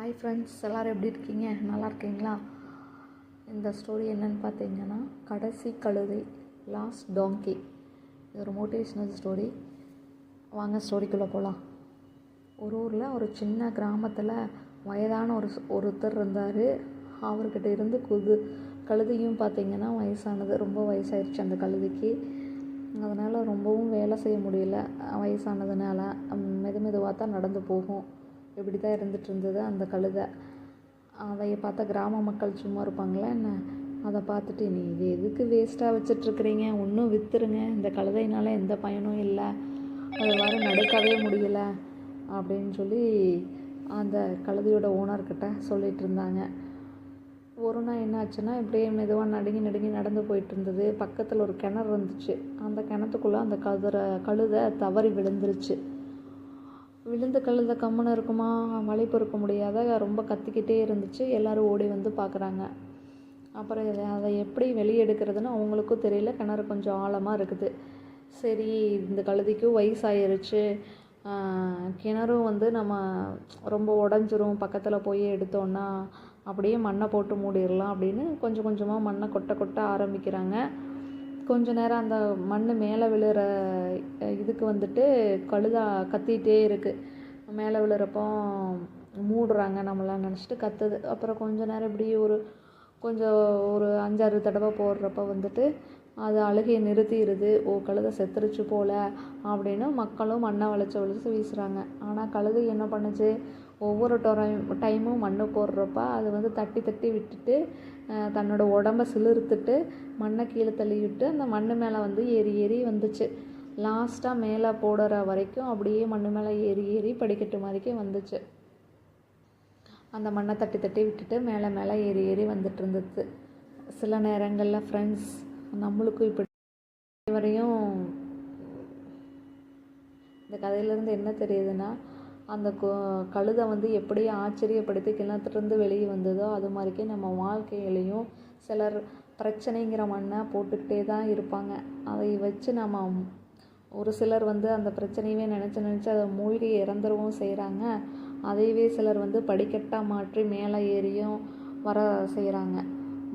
Hi friends எல்லோரும் எப்படி இருக்கீங்க? நல்லா இருக்கீங்களா? இந்த ஸ்டோரி என்னன்னு பார்த்தீங்கன்னா கடைசி கழுதை லாஸ்ட் டாங்கி இது ஒரு மோட்டிவேஷ்னல் ஸ்டோரி வாங்க ஸ்டோரிக்குள்ளே போகலாம் ஒரு ஊரில் ஒரு சின்ன கிராமத்தில் வயதான ஒரு ஒருத்தர் இருந்தார். அவர்கிட்ட இருந்து குது கழுதையும் பார்த்திங்கன்னா வயசானது. ரொம்ப வயசாயிருச்சு அந்த கழுதைக்கு. அதனால் ரொம்பவும் வேலை செய்ய முடியல. வயசானதுனால மெது மெதுவாக தான் நடந்து போகும். இப்படி தான் இருந்துட்டு இருந்தது அந்த கழுதை. அதைய பார்த்தா கிராம மக்கள் சும்மா இருப்பாங்களா என்ன? அதை பார்த்துட்டு நீ இது எதுக்கு வேஸ்ட்டாக வச்சிட்ருக்குறீங்க? ஒன்றும் விற்றுருங்க இந்த கழுதையினால எந்த பயனும் இல்லை. அது வர நடக்கவே முடியல. அப்படின்னு சொல்லி அந்த கழுதையோட ஓனர்கிட்ட சொல்லிகிட்டு இருந்தாங்க ஒரு நாள் என்ன ஆச்சுன்னா இப்படியே மெதுவாக நடுங்கி நடுங்கி நடந்து போயிட்டு இருந்தது பக்கத்தில் ஒரு கிணறு இருந்துச்சு. அந்த கிணத்துக்குள்ளே அந்த கதுரை கழுதை தவறி விழுந்துருச்சு. விழுந்து கழுந்த கம்முன்னு இருக்குமா? வழி பொறுக்க முடியாத ரொம்ப கத்திக்கிட்டே இருந்துச்சு. எல்லோரும் ஓடி வந்து பார்க்குறாங்க அப்புறம் இதை அதை எப்படி வெளியெடுக்கிறதுன்னு அவங்களுக்கும் தெரியல. கிணறு கொஞ்சம் ஆழமாக இருக்குது. சரி இந்த கழுதிக்கும் வயசாயிருச்சு. கிணறும் வந்து நம்ம ரொம்ப உடஞ்சிரும். பக்கத்தில் போய் எடுத்தோன்னா அப்படியே மண்ணை போட்டு மூடிடலாம் அப்படின்னு கொஞ்சம் கொஞ்சமாக மண்ணை கொட்ட கொட்ட ஆரம்பிக்கிறாங்க. கொஞ்ச நேரம் அந்த மண் மேலே விழுற இதுக்கு வந்துட்டு கழுதா கத்திகிட்டே இருக்குது மேலே விழுறப்போ மூடுறாங்க நம்மளாம் நினச்சிட்டு கத்துது. அப்புறம் கொஞ்ச நேரம் இப்படி ஒரு கொஞ்சம் ஒரு அஞ்சாறு தடவை போடுறப்ப வந்துட்டு அது அழுகையை நிறுத்திடுது ஓ கழுதை செத்துருச்சு போல் அப்படின்னு மக்களும் மண்ணை வளைச்சி வளைச்சி வீசுகிறாங்க ஆனால் கழுதை என்ன பண்ணுச்சு? ஒவ்வொரு டொரையும் டைமும் மண்ணு போடுறப்ப அது வந்து தட்டி தட்டி விட்டுட்டு தன்னோட உடம்ப சிலிர்த்துட்டு மண்ணை கீழே தள்ளி விட்டு அந்த மண் மேலே வந்து ஏறி ஏறி வந்துச்சு. லாஸ்ட்டாக மேலே போடுற வரைக்கும் அப்படியே மண் மேலே ஏறி ஏறி படிக்கட்டு மாதிரிக்கே வந்துச்சு. அந்த மண்ணை தட்டி தட்டி விட்டுட்டு மேலே மேலே ஏறி ஏறி வந்துட்டு இருந்துச்சு. சில நேரங்களில் ஃப்ரெண்ட்ஸ் நம்மளுக்கும் இப்படி வரையும் இந்த கதையிலேருந்து என்ன தெரியுதுன்னா அந்த கழுதை வந்து எப்படி ஆச்சரியப்படுத்தி கிணத்துலேருந்து வெளியே வந்ததோ அது மாதிரிக்கே நம்ம வாழ்க்கையிலையும் சிலர் பிரச்சனைங்கிற மண்ணை போட்டுக்கிட்டே தான் இருப்பாங்க. அதை வச்சு நம்ம ஒரு சிலர் வந்து அந்த பிரச்சனையவே நினச்சி நினச்சி அதை மூழ்கி இறந்துடவும் செய்கிறாங்க அதையவே சிலர் வந்து படிக்கட்டாக மாற்றி மேலே ஏறியும் வர செய்கிறாங்க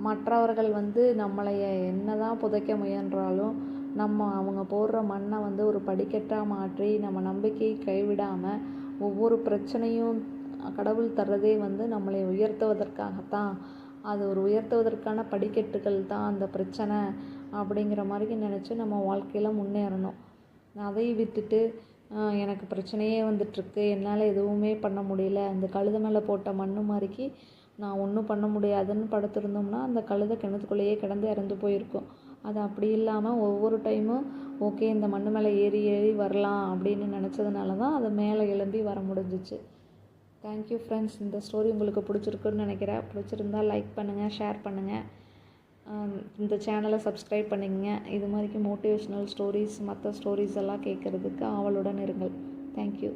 மற்றவர்கள் வந்து நம்மளை என்ன தான் புதைக்க முயன்றாலும் நம்ம அவங்க போடுற மண்ணை வந்து ஒரு படிக்கட்டாக மாற்றி நம்ம நம்பிக்கையை கைவிடாமல் ஒவ்வொரு பிரச்சனையும் கடவுள் தர்றதே வந்து நம்மளை உயர்த்துவதற்காகத்தான். அது ஒரு உயர்த்துவதற்கான படிக்கட்டுகள் தான் அந்த பிரச்சனை அப்படிங்கிற மாதிரி நினச்சி நம்ம வாழ்க்கையில் முன்னேறணும். அதையும் விட்டுட்டு எனக்கு பிரச்சனையே வந்துட்டுருக்கு. என்னால் எதுவுமே பண்ண முடியல. அந்த கழுதை மேலே போட்ட மண்ணு மாதிரிக்கு நான் ஒன்றும் பண்ண முடியாதுன்னு படுத்திருந்தோம்னா அந்த கழுதை கிணத்துக்குள்ளேயே கிடந்து இறந்து போயிருக்கும். அது அப்படி இல்லாமல் ஒவ்வொரு டைமும் ஓகே இந்த மண் மேலே ஏறி ஏறி வரலாம் அப்படின்னு நினச்சதுனால தான் அது மேலே எழும்பி வர முடிஞ்சிச்சு. தேங்க்யூ ஃப்ரெண்ட்ஸ் இந்த ஸ்டோரி உங்களுக்கு பிடிச்சிருக்குன்னு நினைக்கிறேன். பிடிச்சிருந்தா லைக் பண்ணுங்கள் ஷேர் பண்ணுங்கள் இந்த சேனலை சப்ஸ்கிரைப் பண்ணிங்க இது மாதிரிக்கு மோட்டிவேஷ்னல் ஸ்டோரிஸ் மற்ற ஸ்டோரிஸ் எல்லாம் கேட்குறதுக்கு ஆவலுடன் இருங்கள். தேங்க்யூ